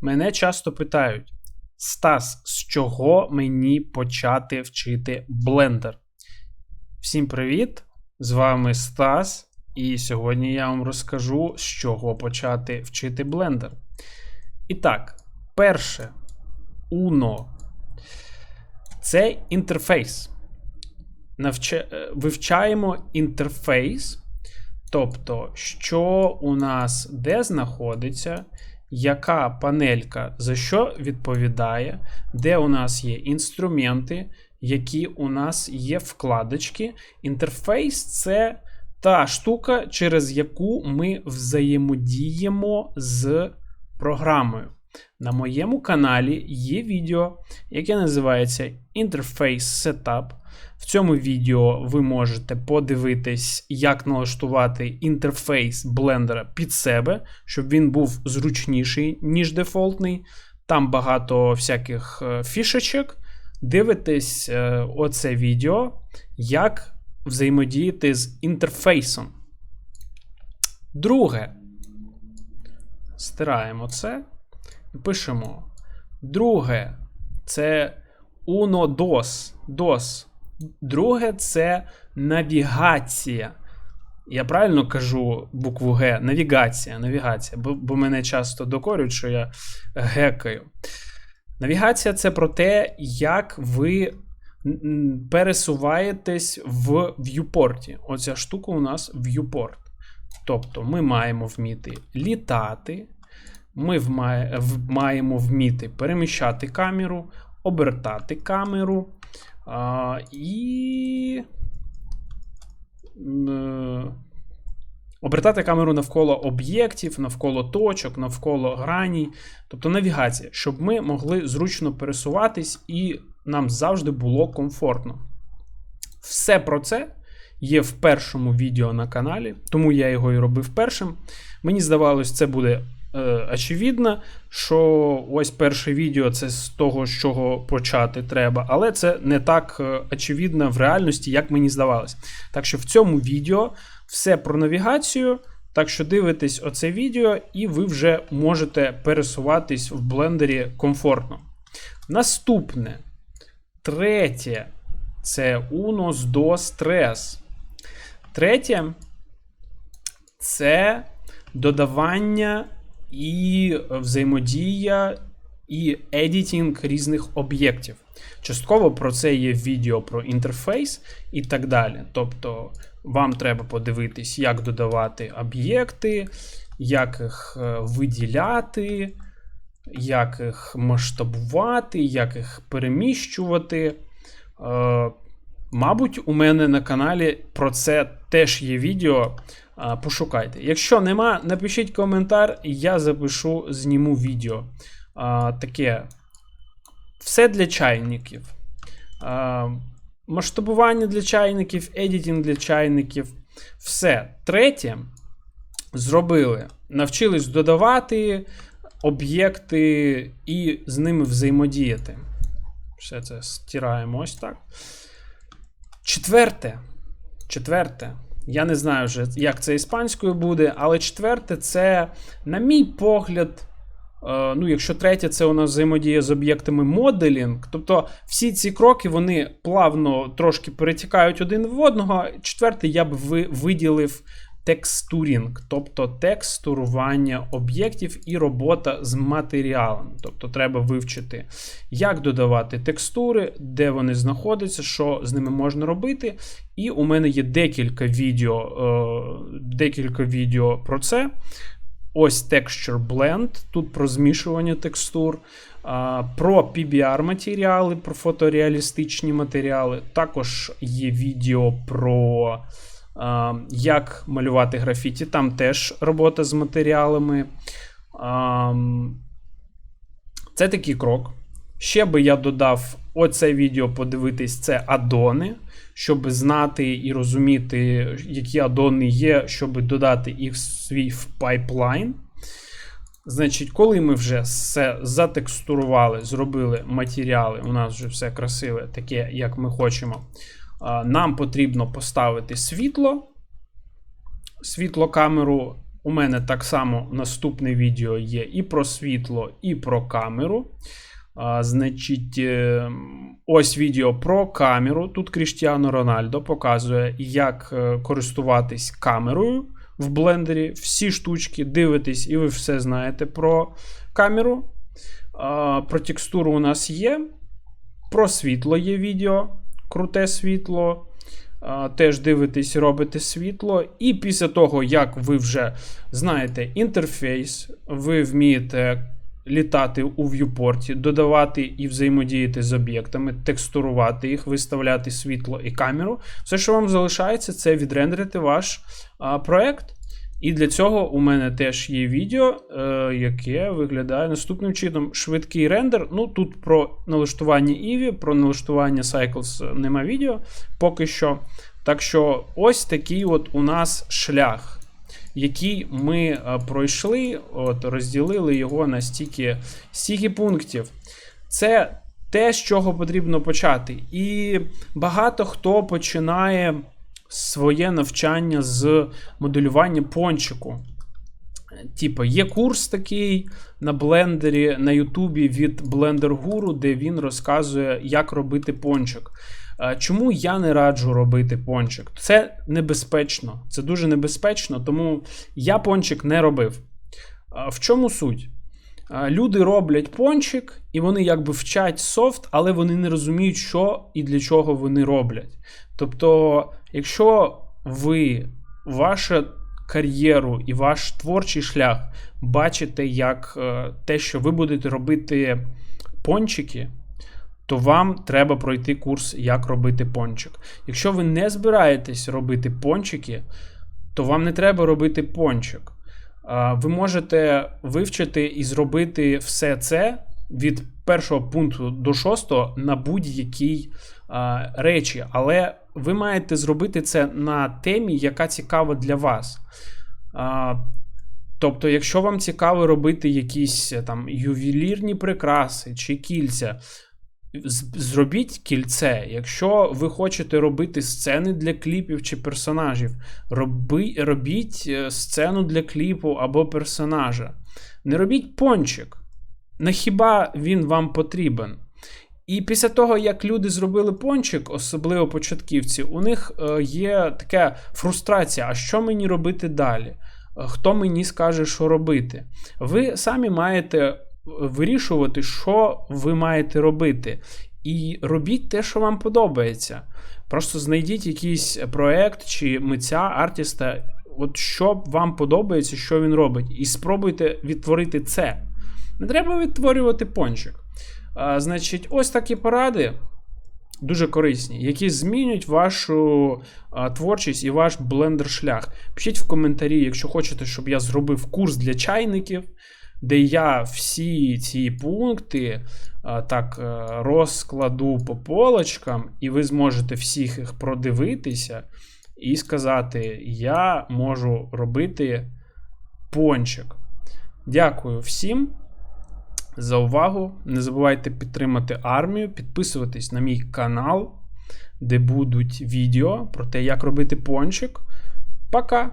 Мене часто питають: Стас, з чого мені почати вчити Blender? Всім привіт! З вами Стас, і сьогодні я вам розкажу, з чого почати вчити Blender. І так, перше, Uno. Це інтерфейс. Навча... е, Вивчаємо інтерфейс. Тобто, що у нас де знаходиться, яка панелька за що відповідає, де у нас є інструменти, які у нас є вкладочки. Інтерфейс це та штука, через яку ми взаємодіємо з програмою. На моєму каналі є відео, яке називається Interface Setup. В цьому відео ви можете подивитись, як налаштувати інтерфейс блендера під себе, щоб він був зручніший, ніж дефолтний. Там багато всяких е, фішечок. Дивитесь е, оце відео, як взаємодіяти з інтерфейсом. Друге. Стираємо це пишемо. Друге, це Uno DOS. DOS. Друге це навігація. Я правильно кажу букву Г. Навігація. Навігація, бо, бо мене часто докорюють, що я гекаю. Навігація це про те, як ви пересуваєтесь в в'юпорті. Оця штука у нас в'юпорт. Тобто ми маємо вміти літати, ми маємо вміти переміщати камеру, обертати камеру. А, І. Е, обертати камеру навколо об'єктів, навколо точок, навколо граній, тобто навігація, щоб ми могли зручно пересуватись і нам завжди було комфортно. Все про це є в першому відео на каналі, тому я його і робив першим. Мені здавалось, це буде очевидно, що ось перше відео це з того, з чого почати треба, але це не так е, очевидно в реальності, як мені здавалось. Так що в цьому відео все про навігацію. Так що дивитесь оце відео, і ви вже можете пересуватись в блендері комфортно. Наступне, третє, це Unos do Stress. Третє це додавання і взаємодія, і едітінг різних об'єктів. Частково про це є відео про інтерфейс і так далі. Тобто, вам треба подивитись, як додавати об'єкти, як їх е, виділяти, як їх масштабувати, як їх переміщувати. Е, мабуть, у мене на каналі про це теж є відео. Пошукайте. Якщо нема, напишіть коментар, я запишу, зніму відео. Таке все для чайників. Масштабування для чайників, едітінг для чайників. Все. Третє. Зробили. Навчились додавати об'єкти і з ними взаємодіяти. Все це стираємо ось так. Четверте. Четверте. Я не знаю вже, як це іспанською буде, але четверте, це, на мій погляд, е, ну, якщо третє, це у нас взаємодія з об'єктами моделінг. Тобто всі ці кроки вони плавно трошки перетікають один в одного. Четверте, я б виділив текстурінг, тобто текстурування об'єктів і робота з матеріалом. Тобто треба вивчити, як додавати текстури, де вони знаходяться, що з ними можна робити. І у мене є декілька відео, е, декілька відео про це. Ось Texture Blend, тут про змішування текстур, про PBR матеріали, про фотореалістичні матеріали. Також є відео про як малювати графіті. Там теж робота з матеріалами. Це такий крок. Ще би я додав оце відео подивитись, це адони, щоб знати і розуміти, які адони є, щоб додати їх в свій пайплайн. Значить, коли ми вже все затекстурували, зробили матеріали, у нас вже все красиве, таке, як ми хочемо нам потрібно поставити світло, світлокамеру у мене так само наступне відео є і про світло, і про камеру. А, Значить, е, ось відео про камеру. Тут Кріштіану Рональдо показує, як е, користуватись камерою в блендері. Всі штучки дивитесь, і ви все знаєте про камеру. А, Про текстуру у нас є. Про світло є відео. Круте світло. Теж дивитесь, робите світло. І після того, як ви вже знаєте інтерфейс, ви вмієте літати у в'юпорті, додавати і взаємодіяти з об'єктами, текстурувати їх, виставляти світло і камеру. Все, що вам залишається, це відрендерити ваш проект. І для цього у мене теж є відео, е, яке виглядає наступним чином. Швидкий рендер. Ну, тут про налаштування Eevee, про налаштування Cycles нема відео поки що. Так що, ось такий от у нас шлях, який ми е, пройшли, от, розділили його на стільки, стільки пунктів. Це те, з чого потрібно почати. І багато хто починає своє навчання з моделювання пончику. Типу, є курс такий на блендері на Ютубі від Blender Guru, де він розказує, як робити пончик. Е, Чому я не раджу робити пончик? Це небезпечно, це дуже небезпечно, тому я пончик не робив. Е, В чому суть? Е, Люди роблять пончик, і вони якби вчать софт, але вони не розуміють, що і для чого вони роблять. Тобто, якщо ви вашу кар'єру і ваш творчий шлях бачите як е, те, що ви будете робити пончики, то вам треба пройти курс, як робити пончик. Якщо ви не збираєтесь робити пончики, то вам не треба робити пончик. Ви можете вивчити і зробити все це від першого пункту до шостого на будь-якій речі, але ви маєте зробити це на темі, яка цікава для вас. А, Тобто, якщо вам цікаво робити якісь е, там ювелірні прикраси чи кільця, зробіть кільце. Якщо ви хочете робити сцени для кліпів чи персонажів, роби, робіть е, сцену для кліпу або персонажа. Не робіть пончик. На хіба він вам потрібен? І після того, як люди зробили пончик, особливо початківці, у них е, є така фрустрація: а що мені робити далі? Е, Хто мені скаже, що робити? Ви самі маєте вирішувати, що ви маєте робити. І робіть те, що вам подобається. Просто знайдіть якийсь проект чи митця, артиста, от що вам подобається, що він робить, і спробуйте відтворити це. Не треба відтворювати пончик. Значить, ось такі поради. Дуже корисні, які змінюють вашу а, творчість і ваш блендер-шлях. Пишіть в коментарі, якщо хочете, щоб я зробив курс для чайників, де я всі ці пункти а, так е, розкладу по полочкам, і ви зможете всіх їх продивитися і сказати: Я можу робити пончик. Дякую всім за увагу. Не забувайте підтримати армію, підписуватись на мій канал, де будуть відео про те, як робити пончик. Пока!